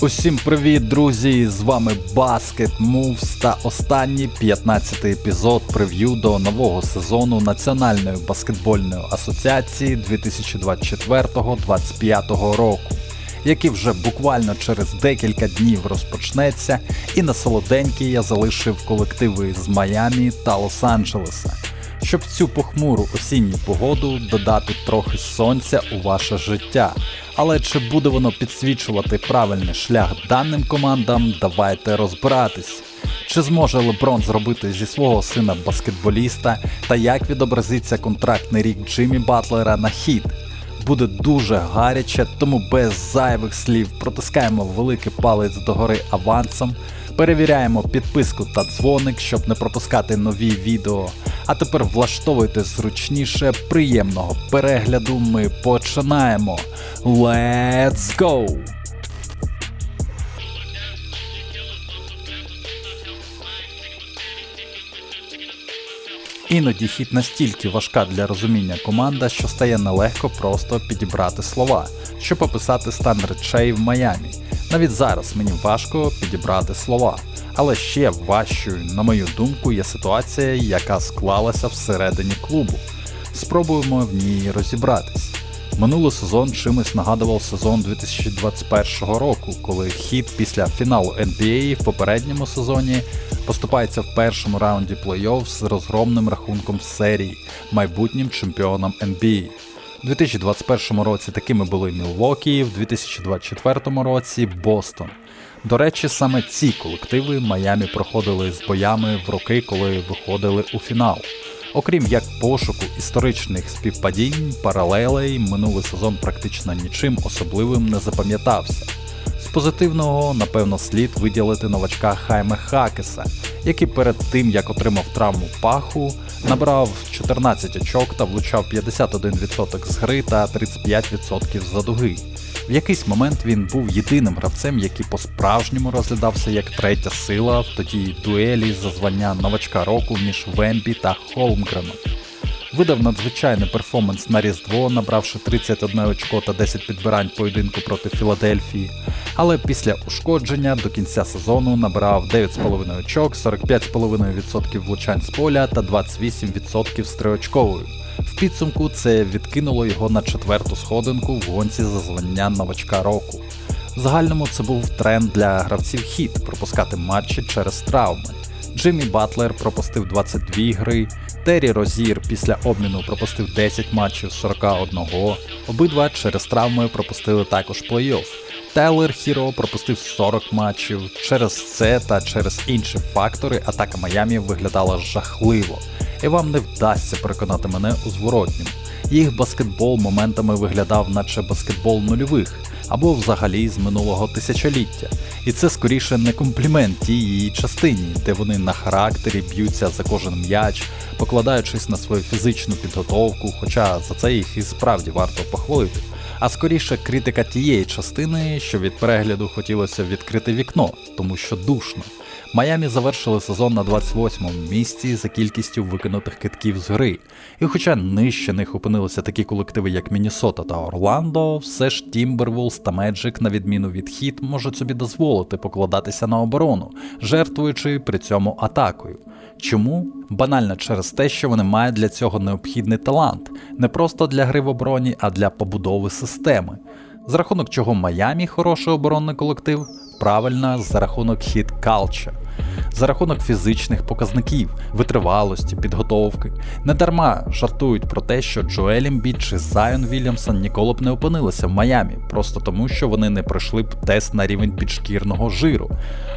Усім привіт, друзі! З вами Basket Moves та останній 15-й епізод прев'ю до нового сезону Національної баскетбольної асоціації 2024-2025 року, який вже буквально через декілька днів розпочнеться, і на солоденький я залишив колективи з Майамі та Лос-Анджелеса, щоб цю похмуру осінню погоду додати трохи сонця у ваше життя. Але чи буде воно підсвічувати правильний шлях даним командам, давайте розбиратись. Чи зможе Леброн зробити зі свого сина баскетболіста та як відобразиться контрактний рік Джиммі Батлера на хід? Буде дуже гаряче, тому без зайвих слів протискаємо великий палець догори авансом, перевіряємо підписку та дзвоник, щоб не пропускати нові відео. А тепер влаштовуйте зручніше, приємного перегляду. Ми починаємо. Let's go! Іноді хід настільки важка для розуміння команда, що стає нелегко просто підібрати слова, щоб описати стан речей в Майамі. Навіть зараз мені важко підібрати слова. Але ще важчою, на мою думку, є ситуація, яка склалася всередині клубу. Спробуємо в ній розібратись. Минулий сезон чимось нагадував сезон 2021 року, коли хід після фіналу NBA в попередньому сезоні поступається в першому раунді плей-офф з розгромним рахунком серії, майбутнім чемпіоном NBA. У 2021 році такими були Мілвокі, в 2024 році Бостон. До речі, саме ці колективи Майамі проходили з боями в роки, коли виходили у фінал. Окрім як пошуку історичних співпадінь, паралелей, минулий сезон практично нічим особливим не запам'ятався. З позитивного, напевно, слід виділити новачка Хайме Хакеса, який перед тим як отримав травму паху, набрав 14 очок та влучав 51% з гри та 35% з дуги. В якийсь момент він був єдиним гравцем, який по-справжньому розглядався як третя сила в тоді дуелі за звання новачка року між Вембі та Холмгреном. Видав надзвичайний перформанс на Різдво, набравши 31 очко та 10 підбирань поєдинку проти Філадельфії, але після ушкодження до кінця сезону набирав 9,5 очок, 45,5% влучань з поля та 28% з триочковою. В підсумку це відкинуло його на четверту сходинку в гонці за звання новачка року. В загальному це був тренд для гравців хід пропускати матчі через травми. Джиммі Батлер пропустив 22 гри, Террі Розір після обміну пропустив 10 матчів з 41, обидва через травми пропустили також плей-офф. Тейлор Хіро пропустив 40 матчів. Через це та через інші фактори атака Майамі виглядала жахливо, і вам не вдасться переконати мене у зворотньому. Їх баскетбол моментами виглядав, наче баскетбол нульових або взагалі з минулого тисячоліття. І це скоріше не комплімент тій її частині, де вони на характері б'ються за кожен м'яч, покладаючись на свою фізичну підготовку, хоча за це їх і справді варто похвалити. А скоріше критика тієї частини, що від перегляду хотілося відкрити вікно, тому що душно. Майамі завершили сезон на 28-му місці за кількістю викинутих китків з гри. І хоча нижче них опинилися такі колективи, як Міннесота та Орландо, все ж Тімбервулс та Меджик, на відміну від хіт, можуть собі дозволити покладатися на оборону, жертвуючи при цьому атакою. Чому? Банально через те, що вони мають для цього необхідний талант, не просто для гри в обороні, а для побудови системи. За рахунок чого Майамі хороший оборонний колектив, правильно, за рахунок хіт калча, За рахунок фізичних показників, витривалості, підготовки. Недарма жартують про те, що Джоель Ембіт чи Зайон Вільямсон ніколи б не опинилися в Майамі, просто тому, що вони не пройшли б тест на рівень підшкірного жиру.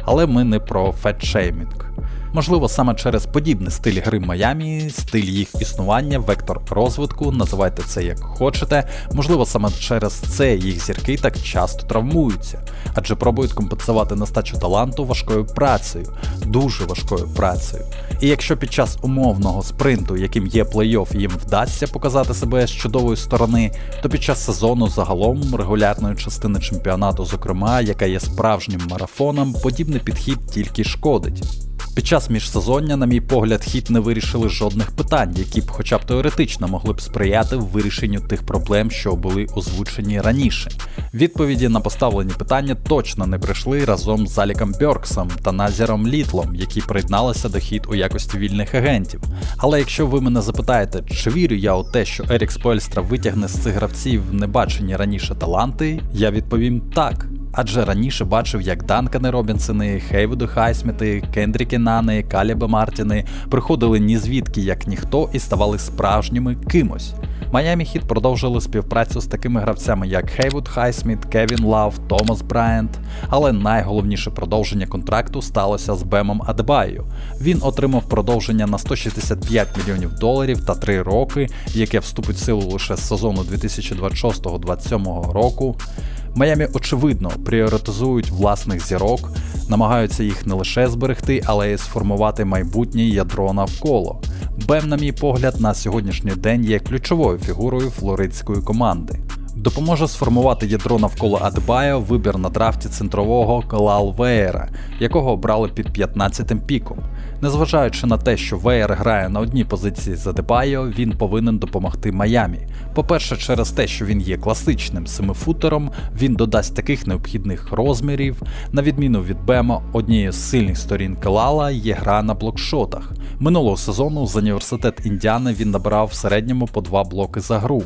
Але ми не про фетшеймінг. Можливо, саме через подібний стиль гри Майамі, стиль їх існування, вектор розвитку, називайте це як хочете. Можливо, саме через це їх зірки так часто травмуються, адже пробують компенсувати нестачу таланту важкою працею, дуже важкою працею. І якщо під час умовного спринту, яким є плей-офф, їм вдасться показати себе з чудової сторони, то під час сезону загалом регулярної частини чемпіонату, зокрема, яка є справжнім марафоном, подібний підхід тільки шкодить. Під час міжсезоння, на мій погляд, хіт не вирішили жодних питань, які б хоча б теоретично могли б сприяти вирішенню тих проблем, що були озвучені раніше. Відповіді на поставлені питання точно не прийшли разом з Аліком Бьорксом та Назіром Літлом, які приєдналися до хіт у якості вільних агентів. Але якщо ви мене запитаєте, чи вірю я у те, що Ерік Споельстра витягне з цих гравців небачені раніше таланти, я відповім так. Адже раніше бачив, як Данкани Робінсони, Хейвуди Хайсміти, Кендріки Нани, Каліби Мартіни приходили ні звідки як ніхто і ставали справжніми кимось. Майами Хіт продовжили співпрацю з такими гравцями, як Хейвуд Хайсміт, Кевін Лав, Томас Брайант. Але найголовніше продовження контракту сталося з Бемом Адебайо. Він отримав продовження на 165 мільйонів доларів та 3 роки, яке вступить в силу лише з сезону 2026-2027 року. Майами очевидно пріоритизують власних зірок, намагаються їх не лише зберегти, але й сформувати майбутнє ядро навколо. Бем, на мій погляд, на сьогоднішній день є ключовою фігурою флоридської команди. Допоможе сформувати ядро навколо Адбайо вибір на драфті центрового Калал Веєра, якого обрали під 15-тим піком. Незважаючи на те, що Веєр грає на одній позиції з Адебайо, він повинен допомогти Майамі. По-перше, через те, що він є класичним семифутером, він додасть таких необхідних розмірів. На відміну від Бема, однією з сильних сторін Калала є гра на блокшотах. Минулого сезону з університет Індіани він набирав в середньому по два блоки за гру.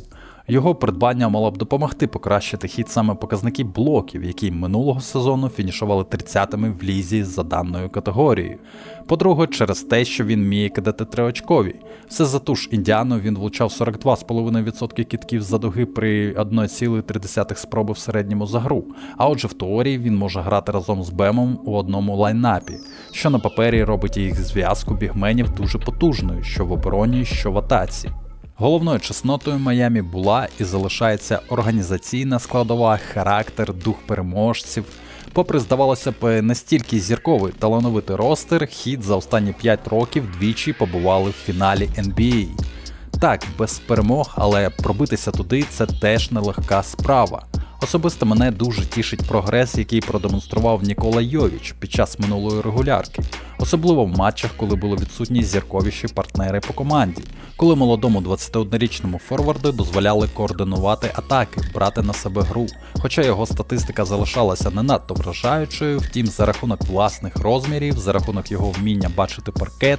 Його придбання мало б допомогти покращити хід саме показників блоків, які минулого сезону фінішували 30-ми в лізі за даною категорією. По-друге, через те, що він вміє кидати триочкові. Все за ту ж індіану він влучав 42,5% кітків за дуги при 1,3 спроби в середньому за гру. А отже, в теорії він може грати разом з Бемом у одному лайнапі, що на папері робить їх зв'язку бігменів дуже потужною, що в обороні, що в атаці. Головною чеснотою Майамі була і залишається організаційна складова, характер, дух переможців. Попри, здавалося б, настільки зірковий талановитий ростер, хід за останні 5 років двічі побували в фіналі NBA. Так, без перемог, але пробитися туди це теж нелегка справа. Особисто мене дуже тішить прогрес, який продемонстрував Нікола Йовіч під час минулої регулярки, особливо в матчах, коли були відсутні зірковіші партнери по команді, коли молодому 21-річному форварду дозволяли координувати атаки, брати на себе гру. Хоча його статистика залишалася не надто вражаючою, втім, за рахунок власних розмірів, за рахунок його вміння бачити паркет,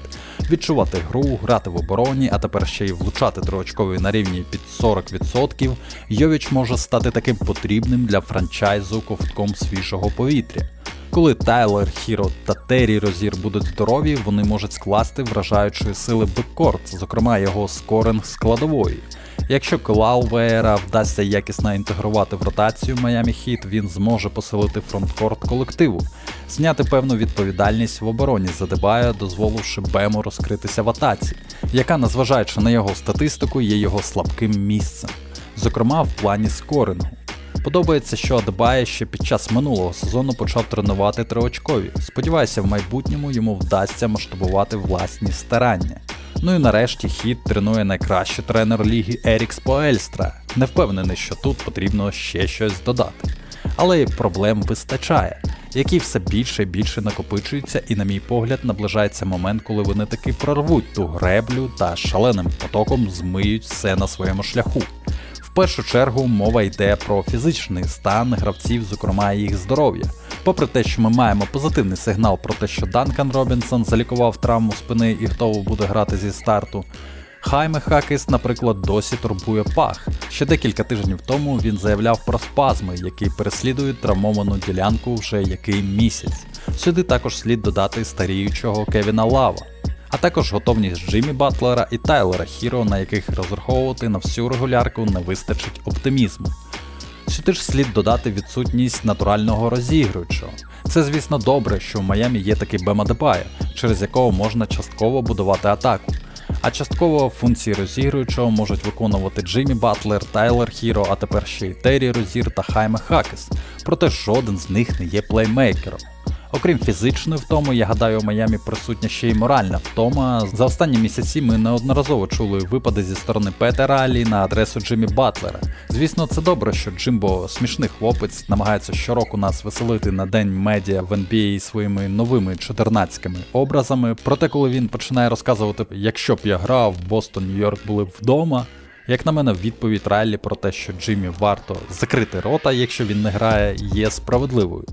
відчувати гру, грати в обороні, а тепер ще й влучати триочкові на рівні під 40%, Йовіч може стати таким потрібним для франчайзу ковтком свіжого повітря. Коли Тайлер, Хіро та Террі Розір будуть здорові, вони можуть скласти вражаючої сили беккорт, зокрема його скоринг складової. Якщо Клал Веєра вдасться якісно інтегрувати в ротацію Майами Хіт, він зможе посилити фронткорт колективу, зняти певну відповідальність в обороні Задебая, дозволивши Бему розкритися в атаці, яка, незважаючи на його статистику, є його слабким місцем, зокрема в плані скорингу. Подобається, що Адбає ще під час минулого сезону почав тренувати триочкові. Сподіваюся, в майбутньому йому вдасться масштабувати власні старання. Ну і нарешті хід тренує найкращий тренер ліги Ерік Споельстра. Не впевнений, що тут потрібно ще щось додати. Але проблем вистачає, які все більше і більше накопичуються, і, на мій погляд, наближається момент, коли вони таки прорвуть ту греблю та шаленим потоком змиють все на своєму шляху. Першу чергу мова йде про фізичний стан гравців, зокрема їх здоров'я. Попри те, що ми маємо позитивний сигнал про те, що Данкан Робінсон залікував травму спини і готовий буде грати зі старту. Хайме Хакіс, наприклад, досі турбує пах. Ще декілька тижнів тому він заявляв про спазми, які переслідують травмовану ділянку вже який місяць. Сюди також слід додати старіючого Кевіна Лава а також готовність Джиммі Батлера і Тайлера Хіро, на яких розраховувати на всю регулярку не вистачить оптимізму. Сюди ж слід додати відсутність натурального розігруючого. Це, звісно, добре, що в Майамі є такий Бема Депая, через якого можна частково будувати атаку. А частково функції розігруючого можуть виконувати Джиммі Батлер, Тайлер Хіро, а тепер ще й Террі Розір та Хайме Хакес, проте жоден з них не є плеймейкером. Окрім фізичної втоми, я гадаю, у Майамі присутня ще й моральна втома. За останні місяці ми неодноразово чули випади зі сторони Петера Алі на адресу Джиммі Батлера. Звісно, це добре, що Джимбо смішний хлопець намагається щороку нас веселити на день медіа в NBA своїми новими чотирнацькими образами. Проте, коли він починає розказувати, якщо б я грав, Бостон, Нью-Йорк були б вдома. Як на мене, відповідь Райлі про те, що Джиммі варто закрити рота, якщо він не грає, є справедливою.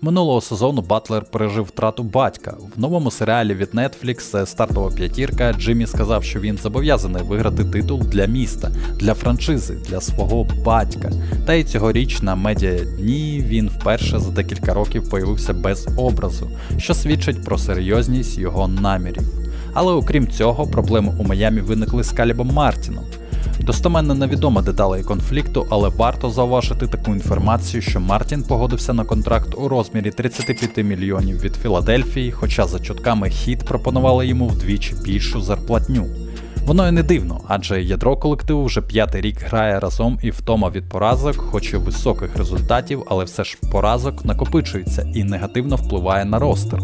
Минулого сезону Батлер пережив втрату батька. В новому серіалі від Netflix стартова п'ятірка Джиммі сказав, що він зобов'язаний виграти титул для міста, для франшизи, для свого батька. Та й цьогоріч на медіа дні він вперше за декілька років появився без образу, що свідчить про серйозність його намірів. Але окрім цього, проблеми у Майамі виникли з Калібом Мартіном. Достоменно невідомо деталей конфлікту, але варто зауважити таку інформацію, що Мартін погодився на контракт у розмірі 35 мільйонів від Філадельфії, хоча за чутками хід пропонували йому вдвічі більшу зарплатню. Воно і не дивно, адже ядро колективу вже п'ятий рік грає разом і втома від поразок, хоч і високих результатів, але все ж поразок накопичується і негативно впливає на ростер.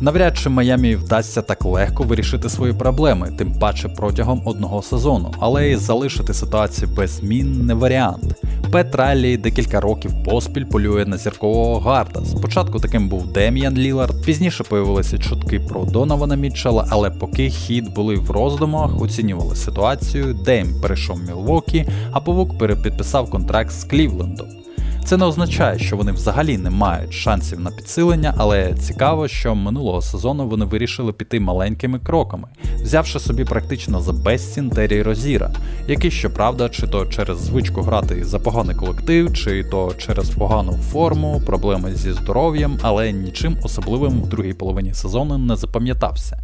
Навряд чи Майамі вдасться так легко вирішити свої проблеми, тим паче протягом одного сезону, але й залишити ситуацію без змін не варіант. Пет Райлі декілька років поспіль полює на зіркового гарда. Спочатку таким був Дем'ян Лілард, пізніше появилися чутки про Донована Мітчелла, але поки хід були в роздумах, оцінювали ситуацію, Дейм перейшов Мілвокі, а Павук перепідписав контракт з Клівлендом. Це не означає, що вони взагалі не мають шансів на підсилення, але цікаво, що минулого сезону вони вирішили піти маленькими кроками, взявши собі практично за безцін Террі Розіра, який, щоправда, чи то через звичку грати за поганий колектив, чи то через погану форму, проблеми зі здоров'ям, але нічим особливим в другій половині сезону не запам'ятався.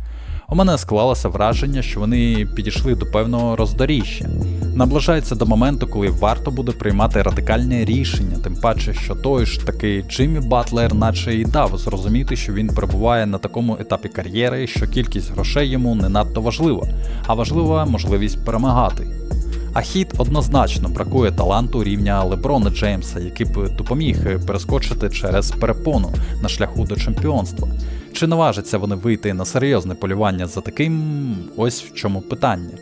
У мене склалося враження, що вони підійшли до певного роздоріжжя. Наближається до моменту, коли варто буде приймати радикальне рішення, тим паче, що той ж такий Джиммі Батлер, наче і дав зрозуміти, що він перебуває на такому етапі кар'єри, що кількість грошей йому не надто важлива, а важлива можливість перемагати. А хід однозначно бракує таланту рівня Леброна Джеймса, який б допоміг перескочити через перепону на шляху до чемпіонства. Чи наважаться вони вийти на серйозне полювання за таким? Ось в чому питання.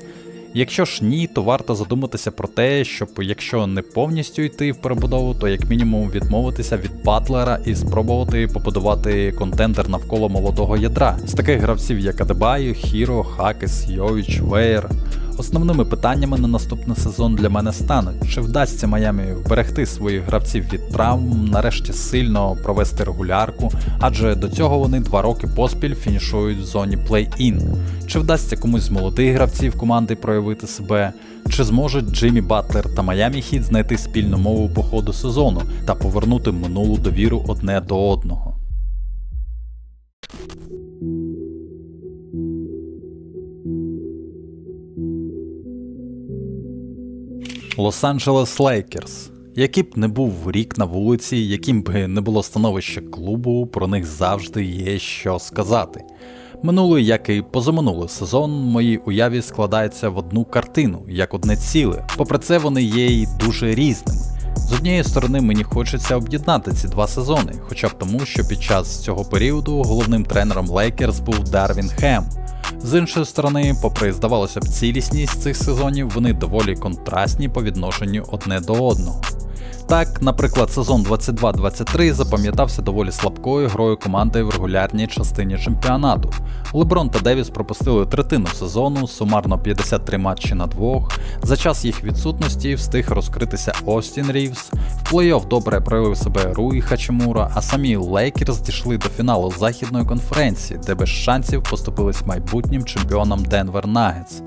Якщо ж ні, то варто задуматися про те, щоб якщо не повністю йти в перебудову, то як мінімум відмовитися від батлера і спробувати побудувати контендер навколо молодого ядра з таких гравців, як Адебаю, Хіро, Хакес, Йовіч, Вейер. Основними питаннями на наступний сезон для мене стануть, чи вдасться Майамі вберегти своїх гравців від травм, нарешті сильно провести регулярку, адже до цього вони два роки поспіль фінішують в зоні плей-ін. Чи вдасться комусь з молодих гравців команди проявити себе, чи зможуть Джиммі Батлер та Майамі Хіт знайти спільну мову по ходу сезону та повернути минулу довіру одне до одного. Лос-Анджелес Лейкерс. Який б не був рік на вулиці, яким би не було становище клубу, про них завжди є що сказати. Минулий, як і позаминулий сезон, моїй уяві складається в одну картину, як одне ціле. Попри це, вони є й дуже різними. З однієї сторони, мені хочеться об'єднати ці два сезони, хоча б тому, що під час цього періоду головним тренером Лейкерс був Дарвін Хем. З іншої сторони, попри здавалося б цілісність цих сезонів, вони доволі контрастні по відношенню одне до одного. Так, наприклад, сезон 22-23 запам'ятався доволі слабкою грою команди в регулярній частині чемпіонату. Леброн та Девіс пропустили третину сезону, сумарно 53 матчі на двох. За час їх відсутності встиг розкритися Остін Рівс. В плей-офф добре проявив себе Руї Хачимура, а самі Лейкерс дійшли до фіналу західної конференції, де без шансів поступились майбутнім чемпіонам Денвер Нагетс.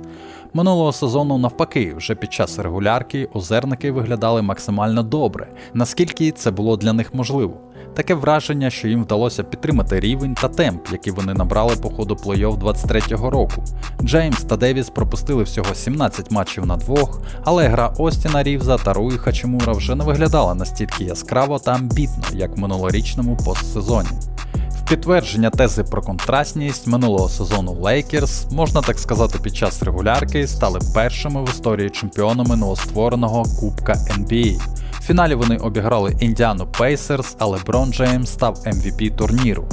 Минулого сезону, навпаки, вже під час регулярки озерники виглядали максимально добре, наскільки це було для них можливо. Таке враження, що їм вдалося підтримати рівень та темп, який вони набрали по ходу плей-офф 23-го року. Джеймс та Девіс пропустили всього 17 матчів на двох, але гра Остіна Рівза та Руї Хачимура вже не виглядала настільки яскраво та амбітно, як в минулорічному постсезоні. Підтвердження тези про контрастність минулого сезону Лейкерс, можна так сказати, під час регулярки стали першими в історії чемпіонами новоствореного Кубка NBA. В фіналі вони обіграли Індіану Пейсерс, а Леброн Джеймс став MVP турніру.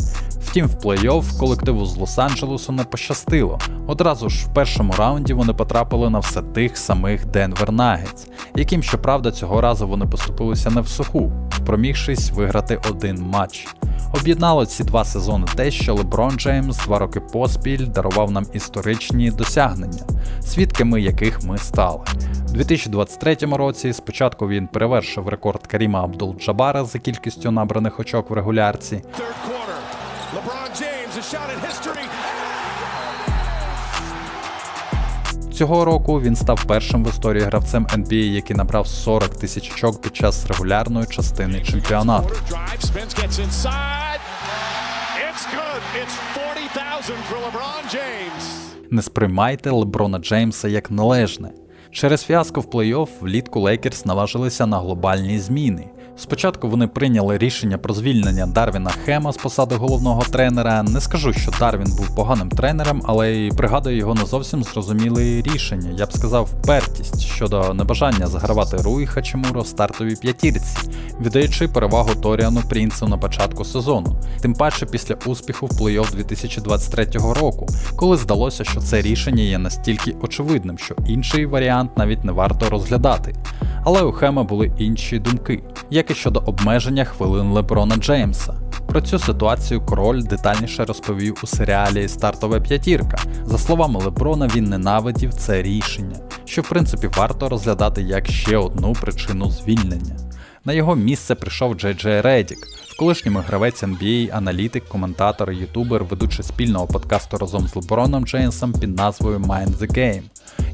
Втім, в плей-офф колективу з Лос-Анджелесу не пощастило. Одразу ж в першому раунді вони потрапили на все тих самих Денвер Нагетс, яким, щоправда, цього разу вони поступилися не в суху, спромігшись виграти один матч. Об'єднало ці два сезони те, що Леброн Джеймс два роки поспіль дарував нам історичні досягнення, свідками яких ми стали. У 2023 році спочатку він перевершив рекорд Каріма Абдул-Джабара за кількістю набраних очок в регулярці. Цього року він став першим в історії гравцем NBA, який набрав 40 тисяч очок під час регулярної частини чемпіонату. Quarter drive. Spence gets inside. It's good. It's 40,000 for LeBron James. Не сприймайте Леброна Джеймса як належне. Через фіаско в плей-офф влітку Лейкерс наважилися на глобальні зміни. Спочатку вони прийняли рішення про звільнення Дарвіна Хема з посади головного тренера. Не скажу, що Дарвін був поганим тренером, але й пригадую його не зовсім зрозуміле рішення. Я б сказав, впертість щодо небажання загравати Руї Хачимуро в стартовій п'ятірці, віддаючи перевагу Торіану Прінцу на початку сезону. Тим паче після успіху в плей-офф 2023 року, коли здалося, що це рішення є настільки очевидним, що інший варіант навіть не варто розглядати. Але у Хема були інші думки, як і щодо обмеження хвилин Леброна Джеймса. Про цю ситуацію король детальніше розповів у серіалі Стартова п'ятірка. За словами Леброна, він ненавидів це рішення, що в принципі варто розглядати як ще одну причину звільнення. На його місце прийшов Джей Джей Редік, в колишньому гравець NBA, аналітик, коментатор, ютубер, ведучий спільного подкасту разом з Леброном Джеймсом під назвою Mind the Game.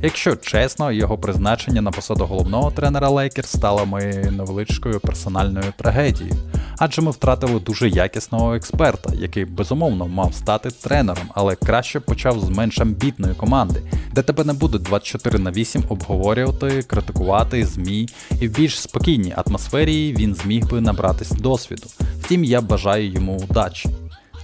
Якщо чесно, його призначення на посаду головного тренера Лейкерс стало моєю невеличкою персональною трагедією, адже ми втратили дуже якісного експерта, який безумовно мав стати тренером, але краще почав з менш амбітної команди, де тебе не будуть 24 на 8 обговорювати, критикувати ЗМІ, і в більш спокійній атмосфері він зміг би набратись досвіду. Втім, я бажаю йому удачі.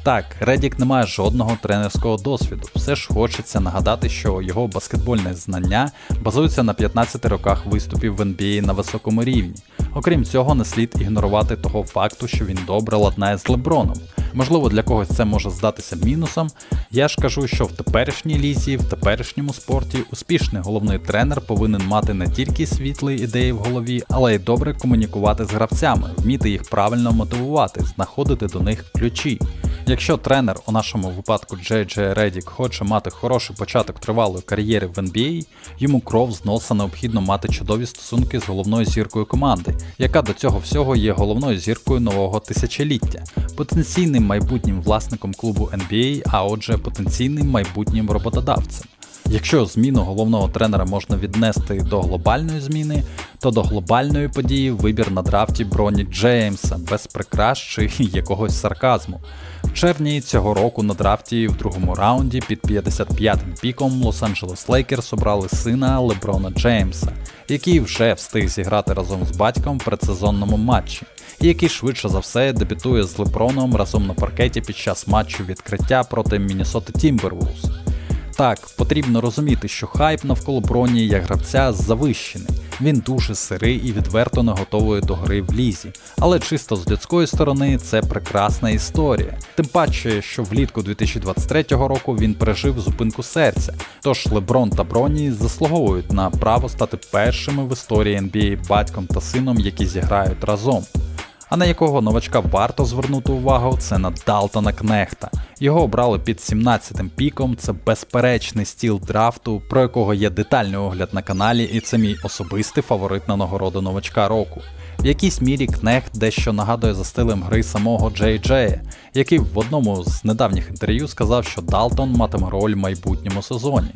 Так, Редік не має жодного тренерського досвіду. Все ж хочеться нагадати, що його баскетбольне знання базується на 15 роках виступів в NBA на високому рівні. Окрім цього, не слід ігнорувати того факту, що він добре ладнає з Леброном. Можливо, для когось це може здатися мінусом. Я ж кажу, що в теперішній лізі, в теперішньому спорті успішний головний тренер повинен мати не тільки світлі ідеї в голові, але й добре комунікувати з гравцями, вміти їх правильно мотивувати, знаходити до них ключі. Якщо тренер, у нашому випадку Джей Джей Редік, хоче мати хороший початок тривалої кар'єри в NBA, йому кров з носа необхідно мати чудові стосунки з головною зіркою команди, яка до цього всього є головною зіркою нового тисячоліття, потенційним майбутнім власником клубу NBA, а отже, потенційним майбутнім роботодавцем. Якщо зміну головного тренера можна віднести до глобальної зміни, то до глобальної події вибір на драфті Броні Джеймса без прикрас якогось сарказму. В червні цього року на драфті в другому раунді під 55-м піком Лос-Анджелес Лейкерс обрали сина Леброна Джеймса, який вже встиг зіграти разом з батьком в предсезонному матчі, і який швидше за все дебютує з Леброном разом на паркеті під час матчу відкриття проти Міннесоти Тімбервулс. Так, потрібно розуміти, що хайп навколо броні як гравця завищений. Він дуже сирий і відверто не готовий до гри в лізі. Але чисто з людської сторони це прекрасна історія. Тим паче, що влітку 2023 року він пережив зупинку серця. Тож Леброн та Броні заслуговують на право стати першими в історії NBA батьком та сином, які зіграють разом. А на якого новачка варто звернути увагу, це на Далтона Кнехта. Його обрали під 17-м піком. Це безперечний стіл драфту, про якого є детальний огляд на каналі, і це мій особистий фаворит на нагороду новачка року. В якійсь мірі Кнехт дещо нагадує за стилем гри самого Джей Джея, який в одному з недавніх інтерв'ю сказав, що Далтон матиме роль в майбутньому сезоні.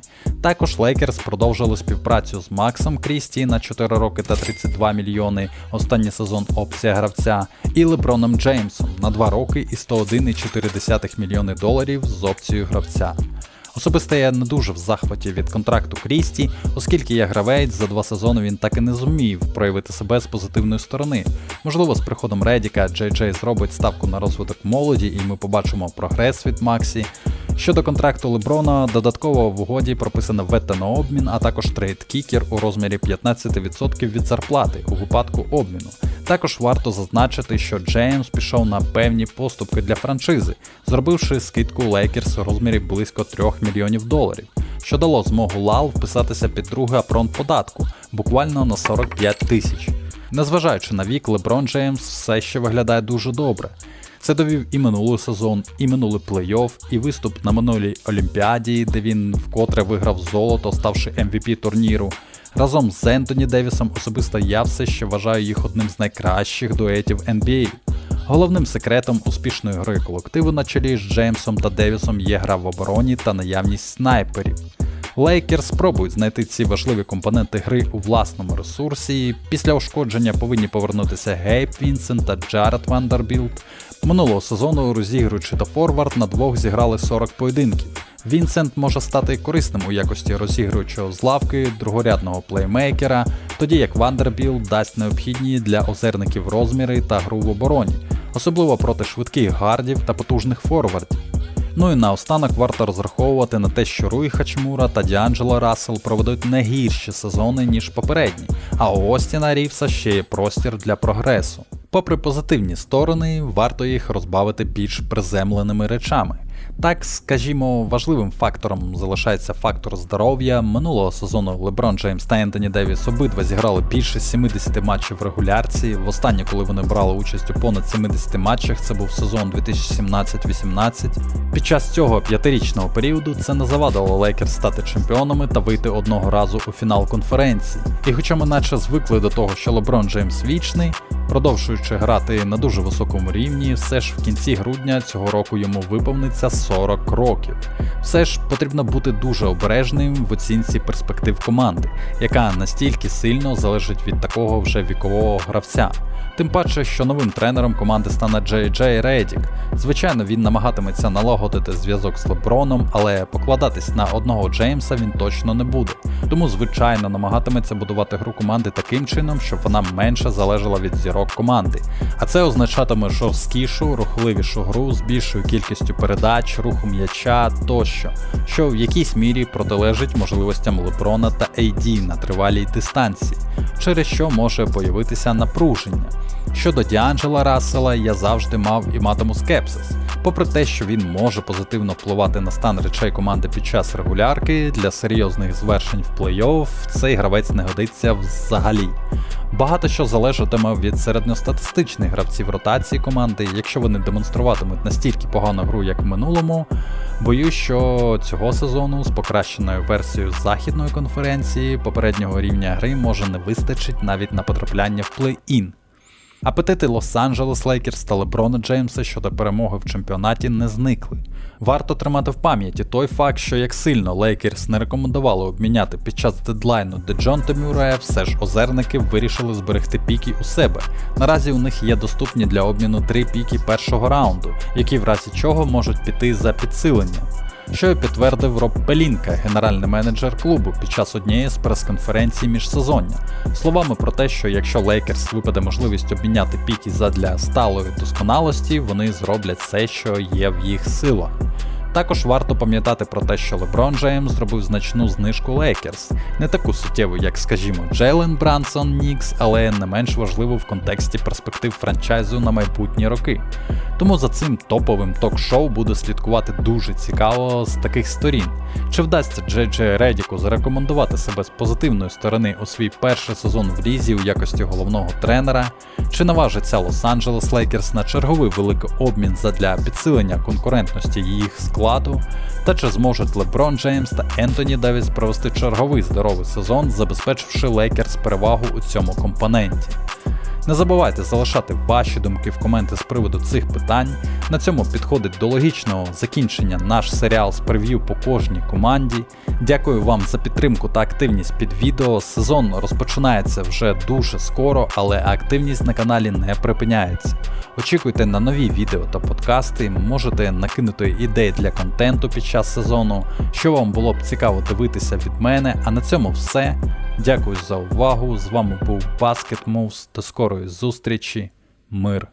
Також Лейкерс продовжили співпрацю з Максом Крісті на 4 роки та 32 мільйони, останній сезон опція гравця, і Леброном Джеймсом на 2 роки і 101,4 мільйони доларів з опцією гравця. Особисто я не дуже в захваті від контракту Крісті, оскільки я гравець за два сезони він так і не зумів проявити себе з позитивної сторони. Можливо, з приходом Редіка Джей Джей зробить ставку на розвиток молоді, і ми побачимо прогрес від Максі. Щодо контракту Леброна, додатково в угоді прописано вето на обмін, а також трейд кікер у розмірі 15% від зарплати у випадку обміну. Також варто зазначити, що Джеймс пішов на певні поступки для франшизи, зробивши скидку Лейкерс у розмірі близько 3 мільйонів доларів, що дало змогу Лал вписатися під другий апрон податку буквально на 45 тисяч. Незважаючи на вік, Леброн Джеймс все ще виглядає дуже добре. Це довів і минулий сезон, і минулий плей-офф, і виступ на минулій Олімпіаді, де він вкотре виграв золото, ставши MVP турніру. Разом з Ентоні Девісом особисто я все ще вважаю їх одним з найкращих дуетів NBA. Головним секретом успішної гри колективу на чолі з Джеймсом та Девісом є гра в обороні та наявність снайперів. Лейкерс спробують знайти ці важливі компоненти гри у власному ресурсі. Після ушкодження повинні повернутися Гейб Вінсент та Джаред Вандербілд. Минулого сезону, розігруючи та форвард, на двох зіграли 40 поєдинків. Вінсент може стати корисним у якості розігруючого з лавки, другорядного плеймейкера, тоді як Вандербілд дасть необхідні для озерників розміри та гру в обороні, особливо проти швидких гардів та потужних форвардів. Ну і наостанок варто розраховувати на те, що Руї Хачмура та Діанджело Рассел проведуть не гірші сезони, ніж попередні, а у Остіна Рівса ще є простір для прогресу. Попри позитивні сторони, варто їх розбавити більш приземленими речами. Так, скажімо, важливим фактором залишається фактор здоров'я. Минулого сезону Леброн Джеймс та Ентоні Девіс обидва зіграли більше 70 матчів в регулярці. Востаннє, коли вони брали участь у понад 70 матчах, це був сезон 2017-18. Під час цього п'ятирічного періоду це не завадило Лейкерс стати чемпіонами та вийти одного разу у фінал конференції. І хоча ми наче звикли до того, що Леброн Джеймс вічний, продовжуючи грати на дуже високому рівні, все ж в кінці грудня цього року йому виповниться 40 років. Все ж потрібно бути дуже обережним в оцінці перспектив команди, яка настільки сильно залежить від такого вже вікового гравця. Тим паче, що новим тренером команди стане Джей Джей Редік. Звичайно, він намагатиметься налагодити зв'язок з Леброном, але покладатись на одного Джеймса він точно не буде. Тому, звичайно, намагатиметься будувати гру команди таким чином, щоб вона менше залежала від зірок команди. А це означатиме жорсткішу, рухливішу гру з більшою кількістю передач, руху м'яча тощо, що в якійсь мірі протилежить можливостям Леброна та AD на тривалій дистанції, через що може появитися напруження. Щодо Діанджела Рассела, я завжди мав і матиму скепсис. Попри те, що він може позитивно впливати на стан речей команди під час регулярки, для серйозних звершень в плей-офф цей гравець не годиться взагалі. Багато що залежатиме від середньостатистичних гравців ротації команди, якщо вони демонструватимуть настільки погану гру, як в минулому. Боюсь, що цього сезону з покращеною версією західної конференції попереднього рівня гри може не вистачить навіть на потрапляння в плей-ін. Апетити Лос-Анджелес Лейкерс та Леброна Джеймса щодо перемоги в чемпіонаті не зникли. Варто тримати в пам'яті той факт, що як сильно Лейкерс не рекомендували обміняти під час дедлайну Деджонта Мюрея, все ж озерники вирішили зберегти піки у себе. Наразі у них є доступні для обміну три піки першого раунду, які в разі чого можуть піти за підсилення що і підтвердив Роб Пелінка, генеральний менеджер клубу, під час однієї з прес-конференцій міжсезоння, словами про те, що якщо Лейкерс випаде можливість обміняти піки задля сталої досконалості, вони зроблять все, що є в їх силах. Також варто пам'ятати про те, що Леброн Джеймс зробив значну знижку Лейкерс, не таку суттєву, як, скажімо, Джейлен Брансон Нікс, але не менш важливу в контексті перспектив франчайзу на майбутні роки. Тому за цим топовим ток-шоу буде слідкувати дуже цікаво з таких сторін. Чи вдасться Джей Редіку зарекомендувати себе з позитивної сторони у свій перший сезон в Різі у якості головного тренера? Чи наважиться Лос-Анджелес Лейкерс на черговий великий обмін задля підсилення конкурентності їх складу? Та чи зможуть Леброн Джеймс та Ентоні Девіс провести черговий здоровий сезон, забезпечивши Лейкерс перевагу у цьому компоненті? Не забувайте залишати ваші думки в коменти з приводу цих питань. На цьому підходить до логічного закінчення наш серіал з прев'ю по кожній команді. Дякую вам за підтримку та активність під відео. Сезон розпочинається вже дуже скоро, але активність на каналі не припиняється. Очікуйте на нові відео та подкасти, можете накинути ідеї для контенту під час сезону, що вам було б цікаво дивитися від мене. А на цьому все. Дякую за увагу. З вами був Basket Moves. До скорої зустрічі. Мир.